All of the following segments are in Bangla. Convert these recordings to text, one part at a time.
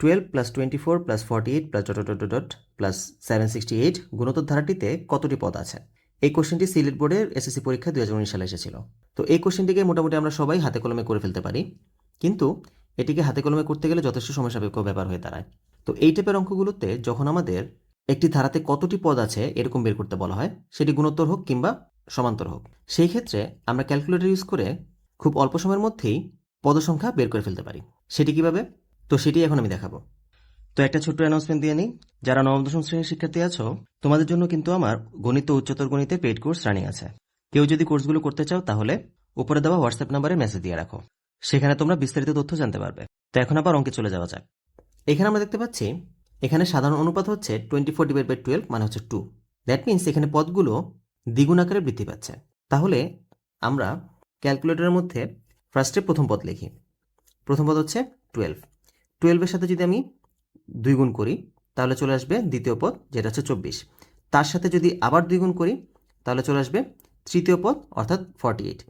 Twelve plus twenty four plus forty eight plus dot dot dot plus seven sixty eight গুণোত্তর ধারাটিতে কতটি পদ আছে? এই কোশ্চেনটি সিলেট বোর্ডের এসএসসি পরীক্ষা দু হাজার উনিশ সালে এসেছিল। তো এই কোশ্চেনটিকে মোটামুটি আমরা সবাই হাতে কলমে করে ফেলতে পারি। কিন্তু এটিকে হাতে কলমে করতে গেলে যথেষ্ট সময় সাপেক্ষ ব্যাপার হয়ে দাঁড়ায়। তো এই টাইপের অঙ্কগুলোতে যখন আমাদের একটি ধারাতে কতটি পদ আছে এরকম বের করতে বলা হয়, সেটি গুণোত্তর হোক কিংবা সমান্তর হোক, সেই ক্ষেত্রে আমরা ক্যালকুলেটর ইউজ করে খুব অল্প সময়ের মধ্যেই পদ সংখ্যা বের করে ফেলতে পারি। সেটি কীভাবে? তো সেটি এখন আমি দেখাবো। তো একটা ছোট্ট অ্যানাউন্সমেন্ট দিয়ে নিই। যারা নবম, দশম শ্রেণির শিক্ষার্থী আছো, তোমাদের জন্য কিন্তু আমার গণিত উচ্চতর গণিতের পেড কোর্স রানিং আছে। কেউ যদি কোর্সগুলো করতে চাও, তাহলে উপরে দেওয়া হোয়াটসঅ্যাপ নাম্বারে মেসেজ দিয়ে রাখো। সেখানে তোমরা বিস্তারিত তথ্য জানতে পারবে। তো এখন আবার অঙ্কে চলে যাওয়া যাক। এখানে আমরা দেখতে পাচ্ছি, এখানে সাধারণ অনুপাত হচ্ছে twenty four divide by twelve মানে হচ্ছে টু দ্যাট মিনস এখানে পদগুলো দ্বিগুণ আকারে বৃদ্ধি পাচ্ছে। তাহলে আমরা ক্যালকুলেটরের মধ্যে ফার্স্টে প্রথম পদ লিখি। প্রথম পদ হচ্ছে টুয়েলভ টুয়েলভের সাথে যদি আমি দুই গুণ করি, তাহলে চলে আসবে দ্বিতীয় পদ, যেটা হচ্ছে চব্বিশ। তার সাথে যদি আবার দুই গুণ করি, তাহলে চলে আসবে তৃতীয় পদ, অর্থাৎ ফর্টি এইট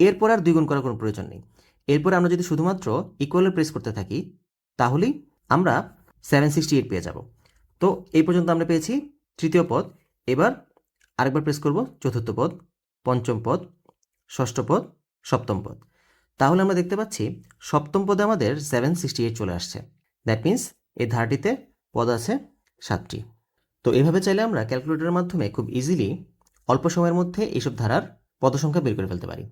এরপর আর দুই গুণ করার কোনো প্রয়োজন নেই। এরপর আমরা যদি শুধুমাত্র ইকুয়ালের প্রেস করতে থাকি, তাহলেই আমরা সেভেন সিক্সটি এইট পেয়ে যাব। তো এই পর্যন্ত আমরা পেয়েছি তৃতীয় পদ। এবার আরেকবার প্রেস করব চতুর্থ পদ, পঞ্চম পদ, ষষ্ঠ পদ, সপ্তম পদ। তাহলে আমরা দেখতে পাচ্ছি সপ্তম পদে আমাদের সেভেন সিক্সটি এইট চলে আসছে। দ্যাট মিন্স এই ধারাটিতে পদ আছে সাতটি। তো এভাবে চাইলে আমরা ক্যালকুলেটরের মাধ্যমে খুব ইজিলি অল্প সময়ের মধ্যে এইসব ধারার পদ সংখ্যা বের করে ফেলতে পারি।